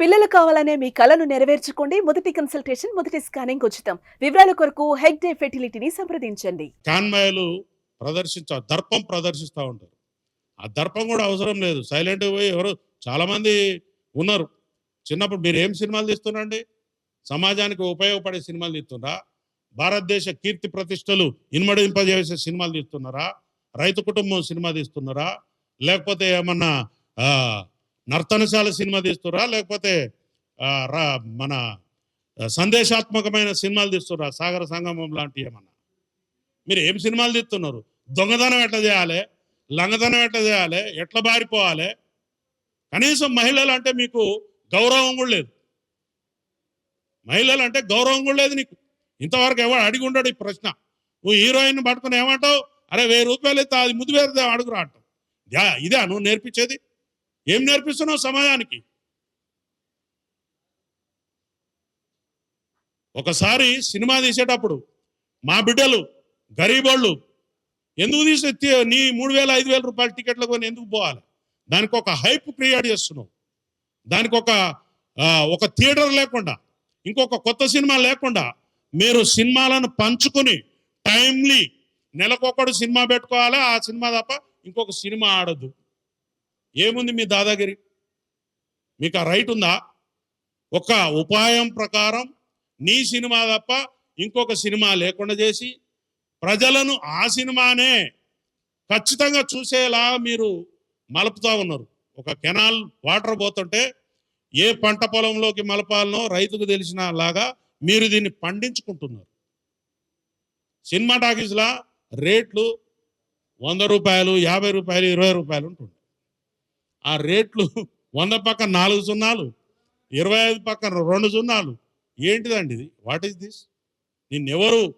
పిల్లలు కావాలనే మీ కలను నెరవేర్చుకోండి. మొదటి కన్సల్టేషన్ మొదటి స్కానింగ్ ఉచితం. వివరాల కొరకు హెగ్ డే ఫెర్టిలిటీని సంప్రదించండి. చాన్మాయలు ప్రదర్శించ దర్పం ప్రదర్శిస్తూ ఉంటారు. ఆ దర్పం కూడా అవసరం లేదు. సైలెంట్ పోయి ఎవరు చాలామంది ఉన్నారు. చిన్నప్పుడు మీరు ఏం సినిమాలు తీస్తున్నారండి? సమాజానికి ఉపయోగపడే సినిమాలు తీస్తున్నారా? భారతదేశ కీర్తి ప్రతిష్టలు ఇన్మడింపజేసే సినిమాలు తీస్తున్నారా? రైతు కుటుంబం సినిమా తీస్తున్నారా? లేకపోతే ఏమన్నా నర్తనశాల సినిమా తీస్తురా లేకపోతే రా- మన సందేశాత్మకమైన సినిమాలు తీస్తురా సాగర సంగమం లాంటి ఏమన్నా? మీరు ఏం సినిమాలు తీస్తున్నారు? దొంగతనం ఎట్లా చేయాలి? లంగతనం ఎట్లా చేయాలి? ఎట్లా బారిపోవాలి? కనీసం మహిళలు అంటే మీకు గౌరవం కూడా లేదు. మహిళలు అంటే గౌరవం కూడా లేదు నీకు. ఇంతవరకు ఎవరు అడిగి ఉండడు ఈ ప్రశ్న. నువ్వు హీరోయిన్ పట్టుకుని ఏమంటావు? అరే వెయ్యి రూపాయలు అయితే అది ముద్దు వేరే అడుగురా అంటావు. ఇదే నువ్వు నేర్పించేది. ఏం నేర్పిస్తున్నావు సమాజానికి? ఒకసారి సినిమా తీసేటప్పుడు మా బిడ్డలు గరీబోళ్ళు ఎందుకు తీసి నీ మూడు వేల ఐదు వేల రూపాయల టికెట్లు కొని ఎందుకు పోవాలి? దానికి ఒక హైప్ క్రియేట్ చేస్తున్నావు. దానికి ఒక ఒక థియేటర్ లేకుండా ఇంకొక కొత్త సినిమా లేకుండా మీరు సినిమాలను పంచుకొని టైమ్లీ నెలకొకడు సినిమా పెట్టుకోవాలి ఆ సినిమా తప్ప ఇంకొక సినిమా ఆడద్దు. ఏముంది మీ దాదాగిరి? మీకు ఆ రైట్ ఉందా? ఒక ఉపాయం ప్రకారం నీ సినిమా తప్ప ఇంకొక సినిమా లేకుండా చేసి ప్రజలను ఆ సినిమానే ఖచ్చితంగా చూసేలా మీరు మలుపుతూ ఉన్నారు. ఒక కెనాల్ వాటర్ పోతుంటే ఏ పంట పొలంలోకి మలపాలనో రైతుకు తెలిసిన లాగా మీరు దీన్ని పండించుకుంటున్నారు. సినిమా టాకీస్లా రేట్లు వంద రూపాయలు యాభై రూపాయలు ఇరవై రూపాయలు ఉంటుంది ఆ రేట్లు వంద పక్కన నాలుగు సున్నాలు ఇరవై ఐదు పక్కన రెండు సున్నాలు. ఏంటిదండి ఇది? వాట్ ఈస్ దిస్ నిన్నెవరు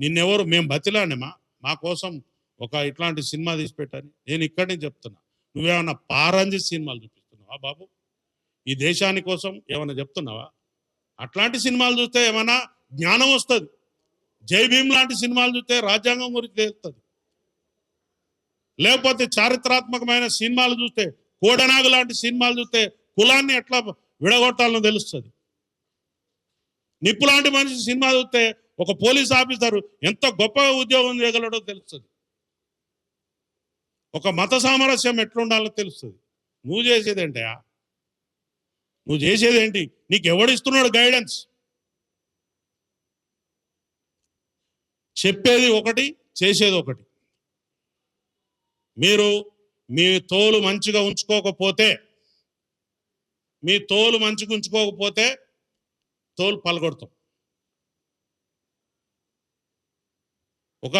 నిన్నెవరు మేము బతిలానేమా మా కోసం ఒక ఇట్లాంటి సినిమా తీసి పెట్టని నేను ఇక్కడి నుంచి చెప్తున్నా. నువ్వేమన్నా పారంజి సినిమాలు చూపిస్తున్నావా బాబు? ఈ దేశాని కోసం ఏమైనా చెప్తున్నావా? అట్లాంటి సినిమాలు చూస్తే ఏమైనా జ్ఞానం వస్తుంది. జై భీమ్ లాంటి సినిమాలు చూస్తే రాజ్యాంగం గురించి తెలుస్తుంది. లేకపోతే చారిత్రాత్మకమైన సినిమాలు చూస్తే కోడనాగు లాంటి సినిమాలు చూస్తే కులాన్ని ఎట్లా విడగొట్టాలని తెలుస్తుంది. నిప్పు లాంటి మనిషి సినిమా చూస్తే ఒక పోలీస్ ఆఫీసర్ ఎంత గొప్పగా ఉద్యోగం చేయగలడో తెలుస్తుంది. ఒక మత సామరస్యం ఎట్లుండాలో తెలుస్తుంది. నువ్వు చేసేదేంటయా నువ్వు చేసేదేంటి నీకు ఎవడిస్తున్నాడు గైడెన్స్ చెప్పేది ఒకటి చేసేది ఒకటి. మీరు మీ తోలు మంచిగా ఉంచుకోకపోతే మీ తోలు మంచిగా ఉంచుకోకపోతే తోలు పలగొడతాం. ఒక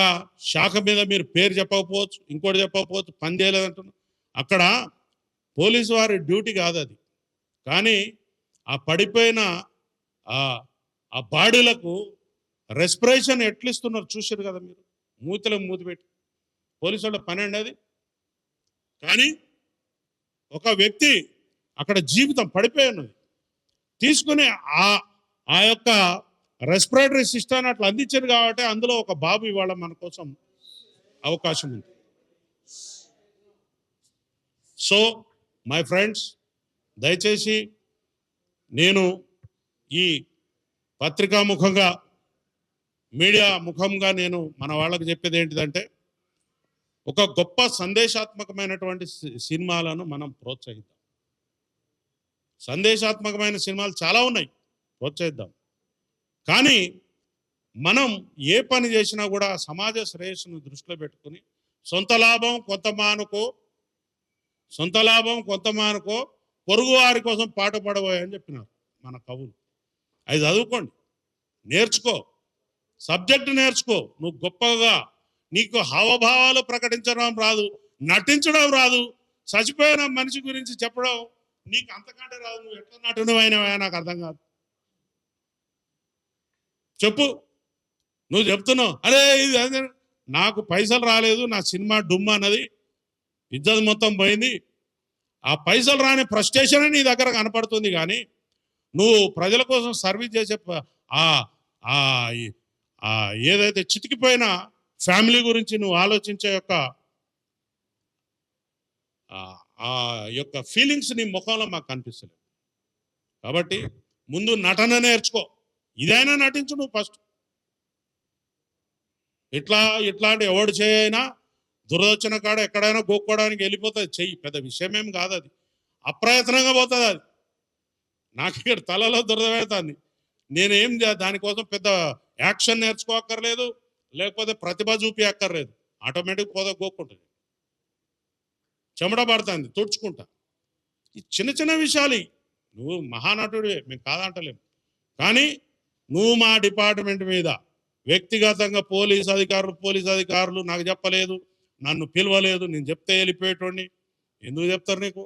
శాఖ మీద మీరు పేరు చెప్పకపోవచ్చు ఇంకోటి చెప్పకపోవచ్చు పని చేయలేదంటున్నా అక్కడ పోలీసు వారి డ్యూటీ కాదు అది. కానీ ఆ పడిపోయిన ఆ బాడీలకు రెస్పిరేషన్ ఎట్లా ఇస్తున్నారు చూసారు కదా మీరు? మూతిలో మూతి పెట్టి. పోలీసు వాళ్ళ పని అండి అది? కానీ ఒక వ్యక్తి అక్కడ జీవితం పడిపోయి ఉన్నది. తీసుకుని ఆ ఆ యొక్క రెస్పిరేటరీ సిస్టమ్ అట్లా అందించారు కాబట్టి అందులో ఒక బాబు ఇవాళ మన కోసం అవకాశం ఉంది. సో మై ఫ్రెండ్స్ దయచేసి నేను ఈ పత్రికా ముఖంగా మీడియా ముఖంగా నేను మన వాళ్ళకి చెప్పేది ఏంటిదంటే ఒక గొప్ప సందేశాత్మకమైనటువంటి సి- సినిమాలను మనం ప్రోత్సహిద్దాం. సందేశాత్మకమైన సినిమాలు చాలా ఉన్నాయి ప్రోత్సహిద్దాం. కానీ మనం ఏ పని చేసినా కూడా సమాజ శ్రేయస్సును దృష్టిలో పెట్టుకుని సొంత లాభం కొంత మానుకో సొంత లాభం కొంత మానుకో పొరుగు వారి కోసం పాట పడబోయని చెప్పినారు మన కవులు. అది చదువుకోండి నేర్చుకో సబ్జెక్ట్ నేర్చుకో నువ్వు గొప్పగా నీకు హావభావాలు ప్రకటించడం రాదు నటించడం రాదు. చచ్చిపోయిన మనిషి గురించి చెప్పడం నీకు అంతకంటే రాదు. నువ్వు ఎట్లా నటుడు అయినవా నాకు అర్థం కాదు. చెప్పు. నువ్వు చెప్తున్నావు. అరే ఇది అదే. నాకు పైసలు రాలేదు నా సినిమా డుమ్ అన్నది ఇజ్జత్ మొత్తం పోయింది. ఆ పైసలు రాని ఫ్రస్ట్రేషన్ నీ దగ్గర కనపడుతుంది కానీ నువ్వు ప్రజల కోసం సర్వీస్ చేసే ఆ ఈ- ఏదైతే చితికిపోయిన ఫ్యామిలీ గురించి నువ్వు ఆలోచించే యొక్క ఆ- యొక్క ఫీలింగ్స్ నీ ముఖంలో మాకు కనిపిస్తలేదు. కాబట్టి ముందు నటన నేర్చుకో. ఇదైనా నటించు నువ్వు ఫస్ట్. ఇట్లా ఇట్లాంటి ఎవడు చేయైనా దురదొచ్చిన కాడ ఎక్కడైనా గోక్కోవడానికి వెళ్ళిపోతుంది. చెయ్యి. పెద్ద విషయం ఏం కాదు అది. అప్రయత్నంగా పోతుంది అది. నాకు ఇక్కడ తలలో దురద పెడుతుంది. నేనేం దానికోసం పెద్ద యాక్షన్ నేర్చుకోక్కర్లేదు. లేకపోతే ప్రతిభ చూపి అక్కర్లేదు ఆటోమేటిక్ పోదా గోక్కుంటుంది. చెమట పడుతుంది తుడుచుకుంటా. ఈ చిన్న చిన్న విషయాలు నువ్వు మహానటుడివే మేము కాదంటలేము. కానీ నువ్వు మా డిపార్ట్మెంట్ మీద వ్యక్తిగతంగా పోలీస్ అధికారులు పోలీస్ అధికారులు నాకు చెప్పలేదు నన్ను పిలవలేదు నేను చెప్తే వెళ్ళిపోయేటోడిని. ఎందుకు చెప్తారు నీకు?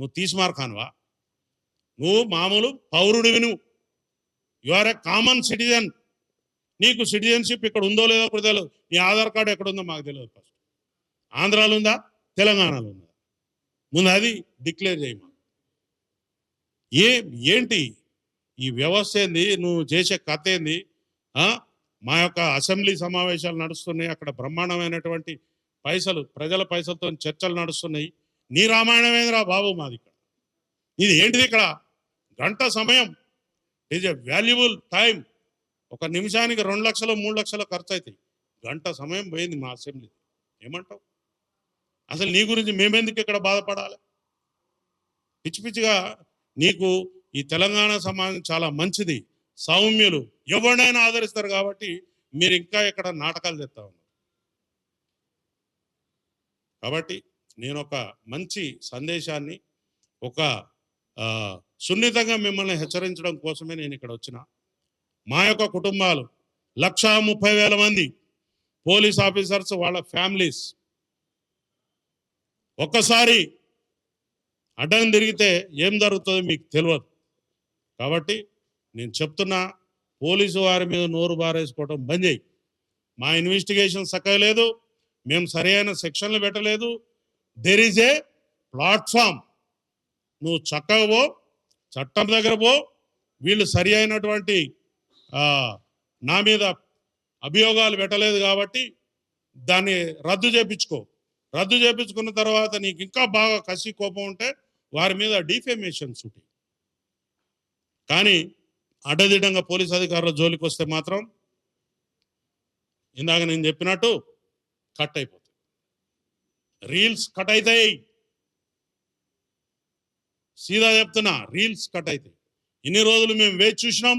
నువ్వు తీసుమార్కానువా? నువ్వు మామూలు పౌరుడివి నువ్వు. You are a common citizen నీకు సిటిజన్షిప్ ఇక్కడ ఉందో లేదో కూడా తెలియదు నీ ఆధార్ కార్డు ఎక్కడ ఉందో మాకు తెలియదు ఫస్ట్. ఆంధ్రాలో ఉందా? తెలంగాణలో ఉందా? ముందు అది డిక్లేర్ చేయి మాకు. ఏ ఏంటి? ఈ వ్యవస్థ ఏంది? నువ్వు చేసే కథ ఏంది? మా యొక్క అసెంబ్లీ సమావేశాలు నడుస్తున్నాయి. అక్కడ బ్రహ్మాండమైనటువంటి పైసలు ప్రజల పైసలతో చర్చలు నడుస్తున్నాయి. నీ రామాయణమేందిరా బాబు మాది ఇక్కడ? ఇది ఏంటిది ఇక్కడ? గంట సమయం. ఈజ్ ఎ వాల్యుబుల్ టైం ఒక నిమిషానికి రెండు లక్షలు మూడు లక్షలు ఖర్చు అవుతాయి గంట సమయం పోయింది మా అసెంబ్లీ. ఏమంటావు? అసలు నీ గురించి మేమెందుకు ఇక్కడ బాధపడాలి? పిచ్చి పిచ్చిగా నీకు ఈ తెలంగాణ సమాజం చాలా మంచిది. సౌమ్యులు. ఎవరినైనా ఆదరిస్తారు కాబట్టి మీరు ఇంకా ఇక్కడ నాటకాలు తెస్తా ఉన్నారు. కాబట్టి నేను ఒక మంచి సందేశాన్ని ఒక సున్నితంగా మిమ్మల్ని హెచ్చరించడం కోసమే నేను ఇక్కడ వచ్చిన. మా యొక్క కుటుంబాలు లక్షా ముప్పై వేల మంది పోలీస్ ఆఫీసర్స్ వాళ్ళ ఫ్యామిలీస్. ఒక్కసారి అడ్డం తిరిగితే ఏం జరుగుతుందో మీకు తెలియదు. కాబట్టి నేను చెప్తున్నా పోలీసు వారి మీద నోరు బారేసుకోవడం బంద్ చేయి. మా ఇన్వెస్టిగేషన్ చక్కగా లేదు మేము సరైన సెక్షన్లు పెట్టలేదు. దెర్ ఈజ్ ఏ ప్లాట్ఫామ్ నువ్వు చక్కగా పో చట్టం దగ్గర పో వీళ్ళు సరి అయినటువంటి నా మీద అభియోగాలు పెట్టలేదు కాబట్టి దాన్ని రద్దు చేపించుకో. రద్దు చేపించుకున్న తర్వాత నీకు ఇంకా బాగా కసి కోపం ఉంటే వారి మీద డిఫెమేషన్స్ ఉంటాయి కానీ అడ్డదిడ్డంగా పోలీస్ అధికారుల జోలికి వస్తే మాత్రం ఇందాక నేను చెప్పినట్టు కట్ అయిపోతుంది రీల్స్ కట్ అవుతాయి సీదా చెప్తున్నా రీల్స్ కట్ అవుతాయి ఇన్ని రోజులు మేము వేచి చూసినాం.